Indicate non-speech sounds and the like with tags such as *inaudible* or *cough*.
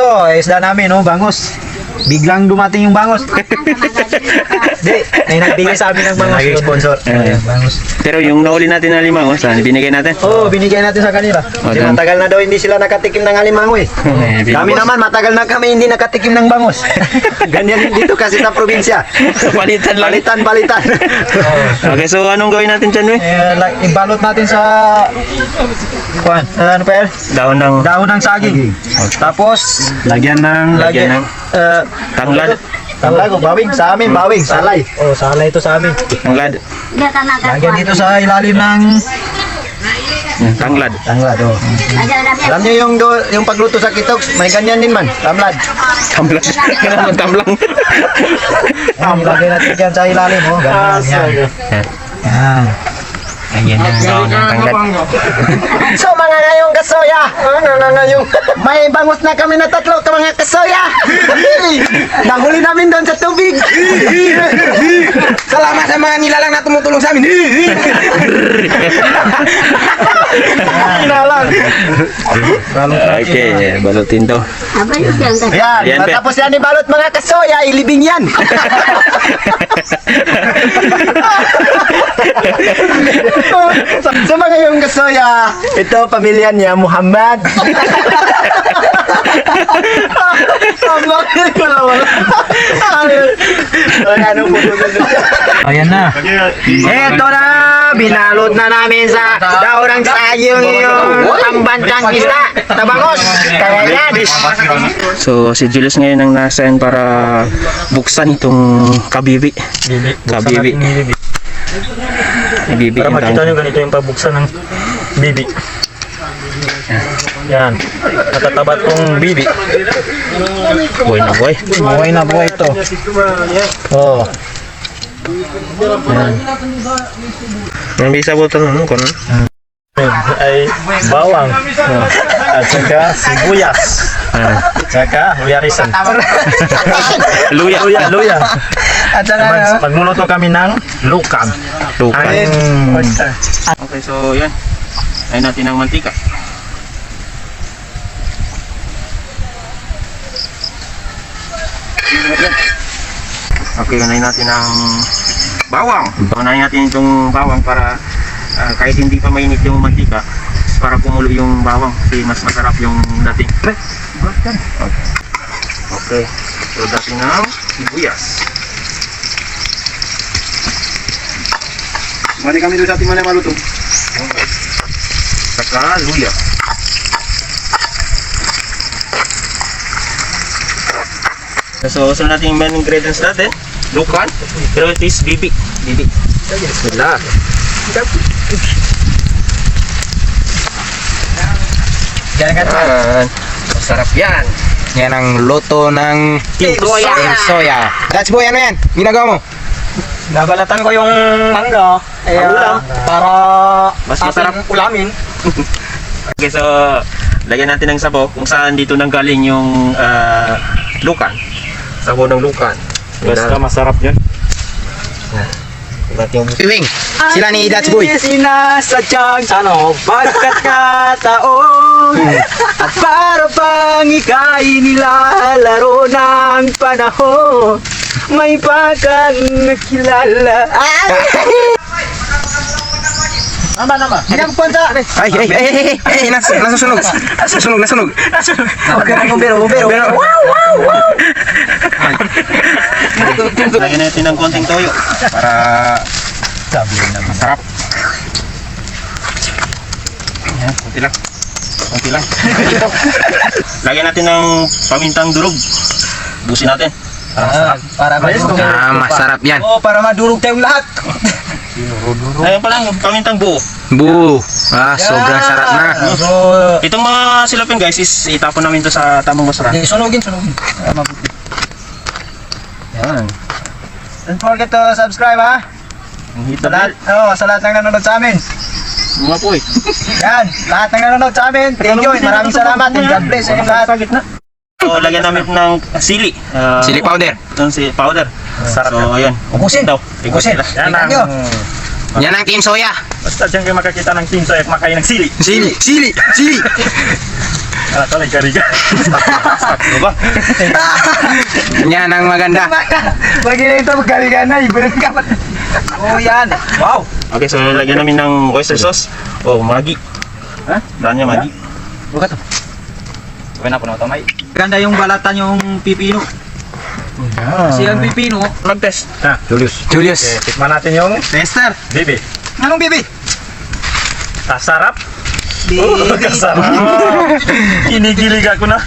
ito, isda namin, no, bangus. Biglang dumating yung bangus. Di, may nagbigay sa amin ng bangus. Naging sponsor. Bangus. Pero yung nahuli natin na lima, oh, saan binigay natin? Oo, oh, binigay natin sa kanila. Oh, Kasi matagal na daw hindi sila nakatikim ng alimango eh. *laughs* Eh, Kami naman, matagal na kami hindi nakatikim ng bangus. *laughs* Ganyan din dito kasi sa probinsya. *laughs* Palitan lang. Balitan, balitan. Okay, so anong gawin natin dyan, we? Eh, like, ibalot natin sa... Kuan, ano pa yan? Daon ng Dahon ng saging. Tapos, lagyan ng lagyan ng uh, tanglad. Talago, bawing sa amin, bawing, salay. Oh, salay ito sa amin. Tanglad. Lagyan dito sa ilalim ng... Yan, Tanglad. Tanglad, oh. Alam niyo yung, do, yung pagluto sa kitoks, may ganyan din man, tamlad. Tamlang. *laughs* Kailangan tamlang. Um, lagyan natin dyan sa ilalim, oh. Ganyan, yan. Yan. Ayan daon ng tanglad. So mga ngayong kasoya, ano na ngayong may bangus na kami na tatlo ka mga kasoya. Nahuli namin doon sa tubig. Salamat sa mga nilalang na tumutulong sa amin. *laughs* nilalang. Okay, balutin to. Yan, Yan, Pe. matapos yan ibalot mga kasoya, ilibing yan. *laughs* sa, sa mga yung kasoya, ito pamilya niya Muhammad. Ang laki ko naman. Ay, ano po Ayan na. Ito na, binalot na namin sa daw ng sayong yung pambansang isda. Tabangos. Yan. So, si Julius ngayon ang nasayan para buksan itong kabibi. Kabibi. Kabibi Para makita nyo ganito yung pabuksan ng bibi. Yan. Natataba tong bibi. Boy na boy. Buhay na buhay ito. Oh. Ang bisa butan mo kon. Ay bawang. At saka sibuyas. Ah, Saka huyarisan. *laughs* luya. Luya, luya. At saka, Mag- magluluto kami ng lukan. Tukan. Mm. Okay, so yan. Ay natin ang mantika. Okay, unahin natin ang bawang. Unahin natin itong bawang para ah, kahit hindi pa mainit yung mantika, para kumulo yung bawang kasi mas masarap yung dating. Okay. Okay. So dating ng sibuyas. Mali kami doon sa ating mana maluto. Saka luya. So, so natin yung main ingredients natin. Lukan. Pero it is bibi. Bibi. Bismillah. yan Yan. Masarap yan. Yan ang luto ng Team Soya. Team Soya. That's boy, ano yan? Ginagawa mo? Nabalatan ko yung mangga. Eh, Ulam. Para Mas masarap. ating ulamin. *laughs* Okay, so lagyan natin ng sabaw kung saan dito nanggaling yung ah, lukan. Sabaw ng lukan. Basta masarap yan. Iwing, sila ni That's boy. Sinasadyang ano, pagkat kataon At para bang ika'y nilalaro ng panahon May pagkang nakilala *laughs* naman. Ilang punta. Ay, ay, ay, ay, ay, ay, nas, nasusunog. Nasusunog, nasunog. Okay na bumbero, bumbero. Wow, wow, wow. Lagyan natin ng konting toyo para masarap. Ayan, konti lang. Konti lang. *laughs* Lagyan natin ng pamintang durog. Busin natin. Ah, para. Ah, masarap yan. Oh, para madurog tayong lahat. *laughs* Ayun pa lang, pamintang buo. Bu. Ah, sobrang sarap na. So, Itong mga silapin guys is itapon namin to sa tamang basura. eh, sunugin, sunugin. Para mabuti. Yan. Don't forget to subscribe ha. Ang Sa lahat, oh, sa lahat ng nanonood sa amin. Mga po eh. Yan, lahat ng nanonood sa amin. Thank you, maraming salamat. And God bless sa inyo lahat. So, lagyan namin ng sili. Ah, Chili powder. Itong si powder. Sarap So, ayan. Ubusin. daw. Ubusin. Yan Tingnan ang... nyo. Yan ang Team Soya. Basta dyan kayo makakita ng team sa makain ng sili. Sili, sili, sili. Ah, talay kariga. Ano ba? Yan ang maganda. Pag ito magkaligan na, ibarin ka pa. Oh, yan. Wow. Okay, so lagyan namin ng oyster sauce. Oh, magi. Ha? Daan niya magi. Buka to. Gawin na po na ito, may. Ganda yung balatan yung pipino. Kasi ang pipino. Mag-test. Ah, Julius. Julius. Okay, tikman natin yung Tester. bibi. Anong bibi? Kasarap. Bibi. *laughs* Kasarap. *laughs* Kinikilig ako na.